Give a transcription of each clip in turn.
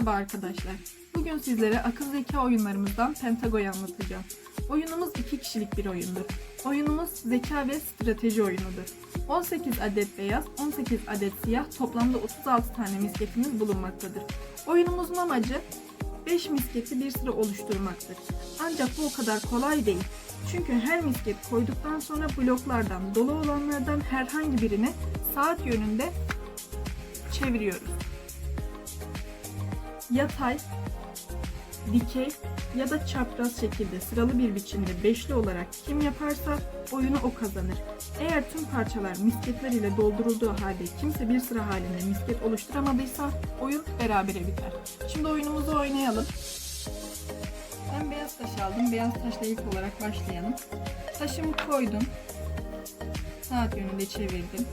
Merhaba arkadaşlar. Bugün sizlere akıl zeka oyunlarımızdan Pentago'yu anlatacağım. Oyunumuz iki kişilik bir oyundur. Oyunumuz zeka ve strateji oyunudur. 18 adet beyaz, 18 adet siyah, toplamda 36 tane misketimiz bulunmaktadır. Oyunumuzun amacı 5 misketi bir sıra oluşturmaktır. Ancak bu o kadar kolay değil. Çünkü her misket koyduktan sonra bloklardan, dolu olanlardan herhangi birini saat yönünde çeviriyoruz yatay, dikey ya da çapraz şekilde sıralı bir biçimde beşli olarak kim yaparsa oyunu o kazanır. Eğer tüm parçalar misketler ile doldurulduğu halde kimse bir sıra halinde misket oluşturamadıysa oyun berabere biter. Şimdi oyunumuzu oynayalım. Ben beyaz taş aldım. Beyaz taşla ilk olarak başlayalım. Taşımı koydum. Saat yönünde çevirdim.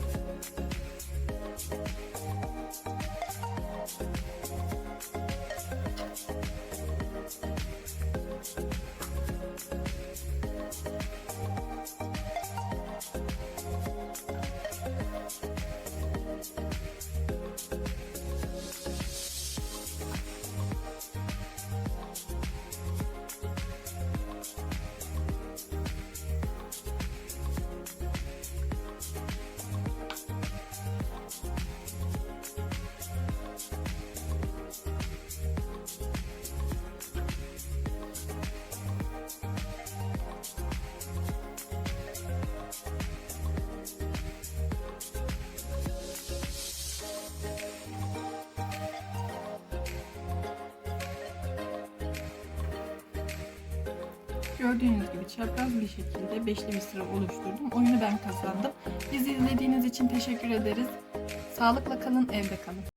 Gördüğünüz gibi çapraz bir şekilde beşli bir sıra oluşturdum. Oyunu ben kazandım. Bizi izlediğiniz için teşekkür ederiz. Sağlıkla kalın, evde kalın.